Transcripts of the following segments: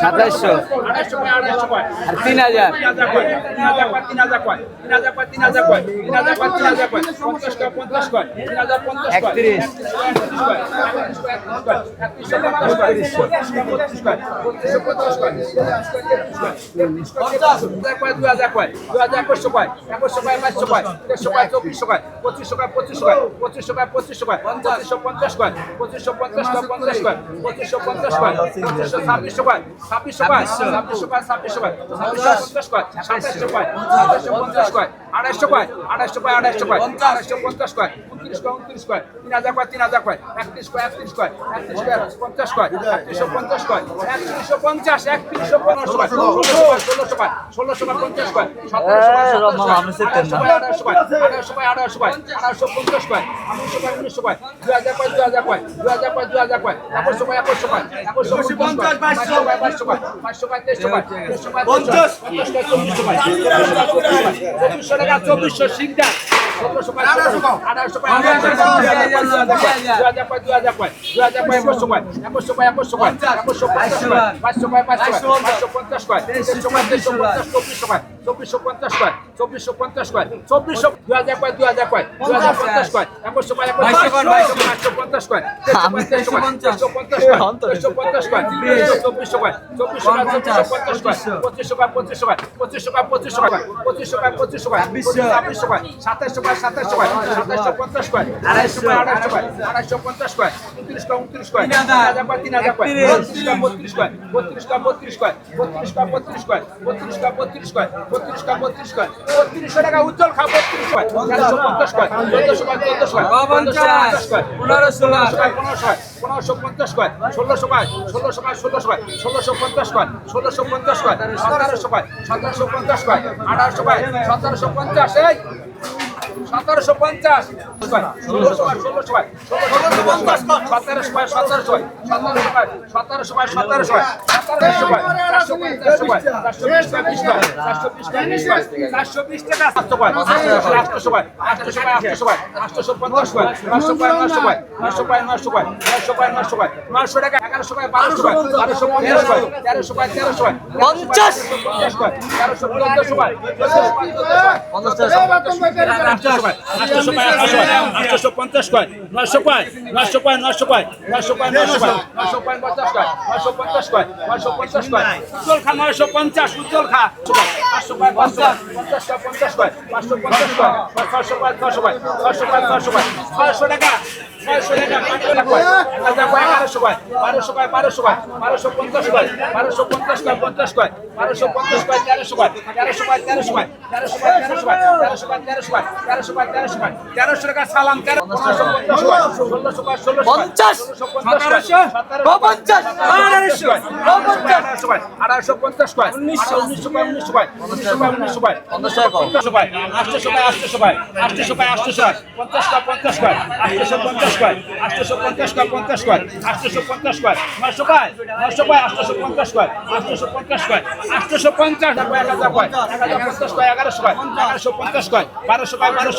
সাতাশশো আর তিন হাজার একত্রিশ পঁচিশশো পঞ্চাশ পঞ্চাশ পঞ্চাশ পঞ্চাশ পঞ্চাশ কয় ছাব্বিশশো কয় ছাব্বিশশো কয় ছাব্বিশশো। কয় ছাব্বিশশো পঞ্চাশ কয় সাতাশশো কয় সাতাশশো পঞ্চাশ। কয় আড়াইশো কয়? আড়াইশো কয় আড়াইশো কয়? আড়াইশো পঞ্চাশ কয়? উনত্রিশ কয় উনত্রিশ কয়? তিন হাজার কয় তিন হাজার কয়? একত্রিশ কয় একত্রিশ কয়? একত্রিশ কয় পঞ্চাশ কয়? একত্রিশশো পঞ্চাশ কয়? একত্রিশশো পঞ্চাশ একত্রিশশো পনেরোশো কয়? ষোলোশো কয় ষোলোশো কয়? ষোলোশো কয় পঞ্চাশ কয়? সতেরোশো কয় আঠারোশো কয়? আঠারোশো কয় কয়? আঠারোশো পঞ্চাশ কয়? উনিশশো কয় উনিশশো কয়? দুই হাজার কয় দুই হাজার কয়? দুই হাজার কয় দুই হাজার কয়? একুশশো কয় একুশশো কয়? একুশশো পঞ্চাশ বাইশশো। কয় বাইশশো কয়? বাইশশো কয় তেইশশো কয়? তেইশশো কয় পঞ্চাশ। পঞ্চাশ কয় চব্বিশশো কয়? চব্বিশশো টাকা চব্বিশশো সিঙ্গার পঞ্চাশ চব্বিশশো পঞ্চাশ কয় চব্বিশশো পঞ্চাশ কয় চব্বিশশো দুই হাজার কয় দুই হাজার কয় দুই হাজার পঞ্চাশ কয় একুশশো কয় বাইশশো পঞ্চাশ কয় তেইশশো পঞ্চাশ তেইশশো পঞ্চাশ কয় চব্বিশশো কয় চব্বিশশো কয় চব্বিশশো পঞ্চাশ কয় পঁচিশশো কয় পঁচিশশো কয় পঁচিশশো কয় পঁচিশশো কয় পঁচিশশো কয় পঁচিশশো কয় ছাব্বিশশো কয় সাতাশশো কয় সাতাশশো কয় সাতাশশো পঞ্চাশ কয় আড়াইশো কয় আড়াইশো কয় আড়াইশো পঞ্চাশ কয় উনত্রিশ কয় উনত্রিশ কয় তিন হাজার কয় তিন হাজার কয় বত্রিশ কয় বত্রিশ কয় বত্রিশ কয় বত্রিশ কয় বত্রিশ কয় বত্রিশ কয় বত্রিশ কয় বত্রিশ কয় বত্রিশ কয় বত্রিশশো টাকা উজ্জ্বল খা বত্রিশ কয়। তেরোশো পঞ্চাশ কয় চোদ্দশো কয় চোদ্দশো কয় পঞ্চাশ কয় পনেরোশো কয় পনেরোশো কয় পনেরোশো পঞ্চাশ কয় ষোলোশো কয় ষোলোশো কয় ষোলোশো কয় ষোলোশো পঞ্চাশ কয় ষোলোশো পঞ্চাশ কয় সতেরোশো কয় সতেরোশো পঞ্চাশ কয় আঠারোশো কয় সতেরোশো পঞ্চাশ এই। সতেরোশো পঞ্চাশ। ষোলোশো ষোলোশো পঞ্চাশ সতেরোশো পায় সতেরোশো সতেরোশো পায় সতেরোশো পায় সতেরোশো পায় বিশ পায় বিশ পায় বিশ টাকা সাতশো পায় আটশোশো পায় আটশোশো পায় পায় নশো পায় নশো নশো পায় নশো পায় নশো পায় নশো টাকা এগারোশো বারোশো পায় তেরোশো পায় তেরোশো পায় পঞ্চাশ পঞ্চাশ পঞ্চাশ। কয়? চোদ্দশো কয়, আটশো কয়, আটশো পঞ্চাশ কয়? নশো কয়? নশো কয় নশো কয় নশো কয় নশো কয় কয়, পঞ্চাশ কয় নশো পঞ্চাশ কয় নশো পঞ্চাশ কয়। উজ্জ্বল খা নশো পঞ্চাশ, উজ্জ্বল খা। পাঁচশো কয়, পঞ্চাশ পঞ্চাশ কয় পঞ্চাশ কয়, পাঁচশো পঞ্চাশ কয় ছশো কয়, ছয়শো ছয়শো টাকা কয় বারোশো কয় বারোশো কয়, বারোশো পঞ্চাশ কয়, বারোশো পঞ্চাশ কয় পঞ্চাশ কয়, বারোশো পঞ্চাশ কয়, তেরোশো কয় তেরোশো কয় তেরোশো কয় তেরোশো কয় তেরোশো কয়, তেরোশো পাঁচ তেরোশো তেরোশো টাকা সালাম ষোলোশো পঞ্চাশ? সতেরোশো পঞ্চাশ। আঠারোশো পঞ্চাশ আঠারোশো পঞ্চাশ পাঁচ উনিশশো। উনিশশো পাঁচ উনিশশো পাঁচ উনিশশো পাঁচ উনিশশো পাঁচ আটশোশো পাঁচ আটশোশো পাঁচ আটশোশো পাঁচ আটশোশো পাঁচ পঞ্চাশ পাঁচ আটশোশো পঞ্চাশ পাঁচ আটশোশো পঞ্চাশ পাঁচ পঞ্চাশ পাঁচ আটশোশো পঞ্চাশ পাঁচ নশো পাঁচ নশো পাঁচ আটশোশো পঞ্চাশ পাঁচ আটশোশো পঞ্চাশ পাঁচ আটশোশো পঞ্চাশ এক হাজার পঞ্চাশ পাঁচ এগারোশো পাঁচ এগারোশো পঞ্চাশ পাঁচ বারোশো পাঁচ বারোশো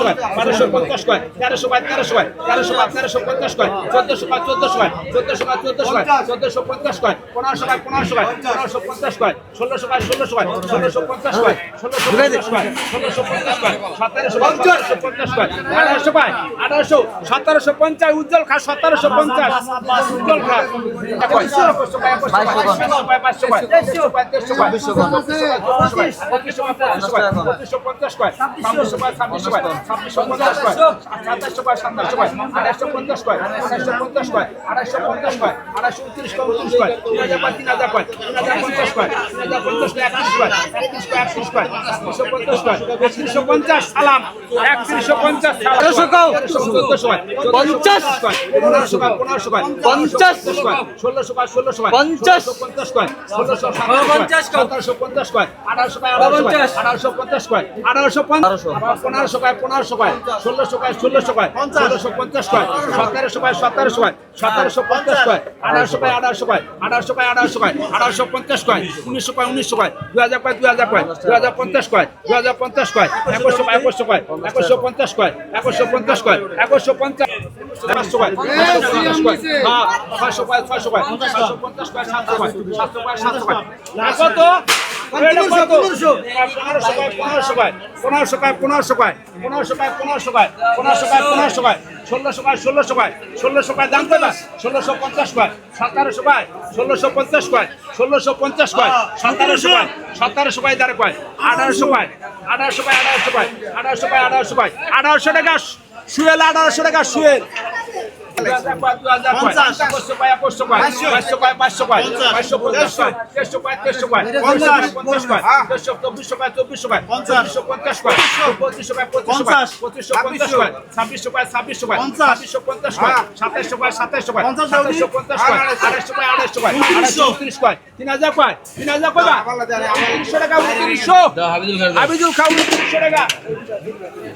আঠারোশো সতেরোশো পঞ্চাশ উজ্জ্বল খা সতেরোশো পঞ্চাশ উজ্জ্বল পঞ্চাশ ছাব্বিশশো পঞ্চাশ কয় সাতাশশো কয় সাতাশশো কয় আড়াইশো পঞ্চাশ কয় আড়াইশো পঞ্চাশ কয় আড়াইশো পঞ্চাশ কয় আড়াইশো উনত্রিশ কয় উনত্রিশ কয় তিন হাজার কয় তিন হাজার কয় তিন হাজার পঞ্চাশ কয় তিন হাজার পঞ্চাশ কয় একত্রিশ কয় একত্রিশ কয় একত্রিশ কয় একত্রিশশো পঞ্চাশ কয় একত্রিশশো পঞ্চাশ সালাম একত্রিশশো পঞ্চাশ তেরোশো কয়? চোদ্দশো কয় পঞ্চাশ? কয় পনেরোশো কয় পনেরোশো কয় পঞ্চাশ? ষোলোশো কয় ষোলোশো কয় পঞ্চাশ? পঞ্চাশ কয় ষোলোশো পঞ্চাশ কয়? সতেরোশো পঞ্চাশ কয় আঠারোশো কয় আঠারোশো কয় আঠারোশো পঞ্চাশ কয় আঠারোশো পঞ্চাশ পনেরোশো কয় পনেরোশো কয় ষোলোশো কয় ষোলোশো কয় ষোলোশো পঞ্চাশ কয় সতেরোশো কয় সতেরোশো কয় সতেরোশো পঞ্চাশ কয় আঠারোশো কয় আঠারোশো কয় আঠারোশো কয় আঠারোশো কয় আঠারোশো পঞ্চাশ কয় উনিশশো কয় উনিশশো কয় দুই হাজার কয় দুই হাজার কয় দুই হাজার পঞ্চাশ কয় হাজার পঞ্চাশ কয় একুশশো কয় একুশশো পঞ্চাশ কয় একুশশো পঞ্চাশ কয় একুশশো পঞ্চাশ পাঁচশো কয় হ্যাঁ ছয়শো কয় ছয়শো কয় ছয়শো পঞ্চাশ কয় সাতশো কয় সাতশো কয় সাতশো কয় কত পনেরোশো পনেরোশো পায় পনেরোশো পায় পনেরোশো পায় পনেরোশো পায় পনেরোশো পায় পনেরোশো পায় পনেরোশো পায় ষোলোশো পায় ষোলোশো পায় ষোলোশো পায় দাম কয় ষোলোশো পঞ্চাশ পায় সতেরোশো পায় ষোলোশো পঞ্চাশ পায় ষোলোশো পঞ্চাশ পায় সতেরোশো পায় সতেরোশো পায় দাঁড়ে পায় আঠারোশো পায় আঠারোশো পায় আঠারোশো পায় আঠারোশো পায় আঠারোশো পায় আঠারোশো পায় টাকা শুয়েল আঠারোশো টাকা শুয়েল তিন হাজার কয় তিন হাজার তিনশো টাকা উনত্রিশশো হাবিজুল খাও উনত্রিশশো টাকা